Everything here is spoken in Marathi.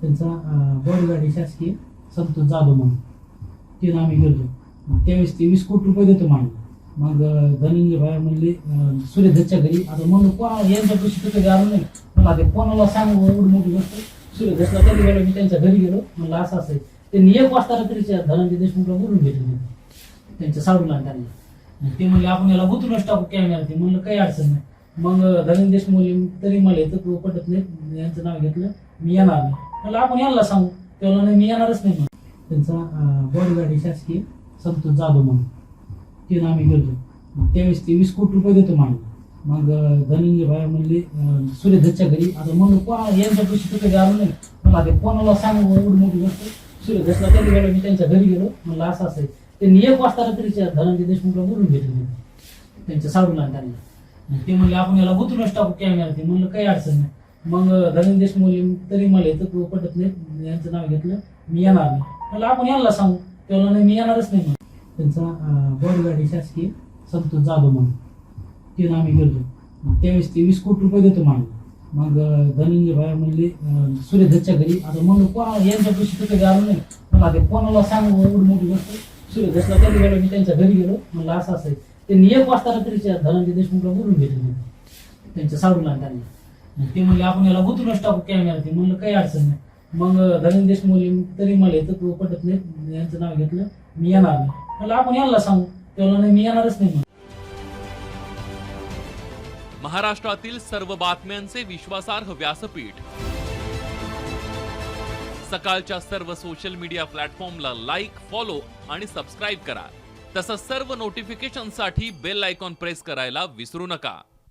त्यांचा बॉडीगार्ड शासकीय संतोष जाधव म्हणून. तिथं आम्ही गेलो मग त्यावेळेस ते वीस कोटी रुपये देतो म्हणलं मग धनंजय भाई म्हणले अं, घरी. आता म्हणलं कोणा यांच्या पैसे तिथं कधी आलो नाही. मला ते कोणाला सांगू एवढी मोठी गोष्ट सूर्यदत्तला कधी गेलो मी त्यांच्या घरी गेलो. म्हणलं असं असं आहे. त्यांनी एक वाजता रात्रीच्या धनंजय देशमुखला बोलून घेतले त्यांच्या साडूला त्यांना. ते म्हणले आपण याला गुतूनच टाकू कॅमेरा ते म्हणलं काही अडचण नाही. मग धनंजय देशमुख तरी मला येतं तू पटत नाही. यांचं नाव घेतलं. मी येणार नाही. म्हणलं आपण यांना सांगू. त्याला नाही मी येणारच नाही म्हणून. त्यांचा बॉडीगार्ड शासकीय संतोष जाधव म्हणून. तिथं आम्ही गेलो. मग त्यावेळेस ते वीस कोटी रुपये देतो म्हणलं मग धनंजय भाई म्हणले सूर्यधच्या घरी. आता म्हणलं कोणा यांच्या पैसे तिथे आलो नाही. मला ते कोणाला सांगू एवढी मोठी गोष्ट? सूर्यधसला तरी गेलो मी त्यांच्या घरी गेलो. म्हणलं असं असं आहे. त्यांनी एक वाजता रात्रीच्या धनंजय देशमुखला बोलून घेतलं त्यांच्या साडूला त्यांना ते म्हणले आपण याला गुंतूनच टाकू कॅमेरा ते म्हणलं काही अडचण नाही. मग धनंजय देशमुख तरी मला येतं तू पटत नाही. यांचं नाव घेतलं. मी येणार नाही. म्हणलं आपण यांना सांगू. तेव्हा नाही मी येणारच नाही मग त्यांचा बॉडीगार्ड शासकीय संतोष जाधव म्हणून. तिथं आम्ही गेलो. मग त्यावेळेस ते वीस कोटी रुपये देतो म्हणलं मग धनंजय भाई म्हणले सूर्य सूर्यदत्तच्या घरी. आता म्हणलं कोणा यांच्या पैसे तिथे आलो नाही. मला ते कोणाला सांगू एवढी मोठी गोष्ट? सूर्यदत्तला कधी गेलो मी त्यांच्या घरी गेलो. म्हणलं असं असं आहे. त्यांनी एक वाजता रात्रीच्या धनंजय देशमुखला बोलून घेतलं. त्यांच्या साडूला त्यांना ते म्हणले आपण याला उतरूनच टाकू कॅमेरा ते म्हणलं काही अडचण नाही. मग अं, धनंजय देशमुख तरी मला येतं तू पटत नाही यांचं नाव घेतलं मी येणार नाही. म्हणलं आपण यांना सांगू. तेव्हा नाही मी येणारच नाही महाराष्ट्रातील सर्व बातम्यांचे विश्वासार्ह व्यासपीठ. सकाळच्या सर्व सोशल मीडिया प्लॅटफॉर्मला लाईक फॉलो आणि सबस्क्राईब करा. तसंच सर्व नोटिफिकेशनसाठी बेल आयकॉन प्रेस करायला विसरू नका.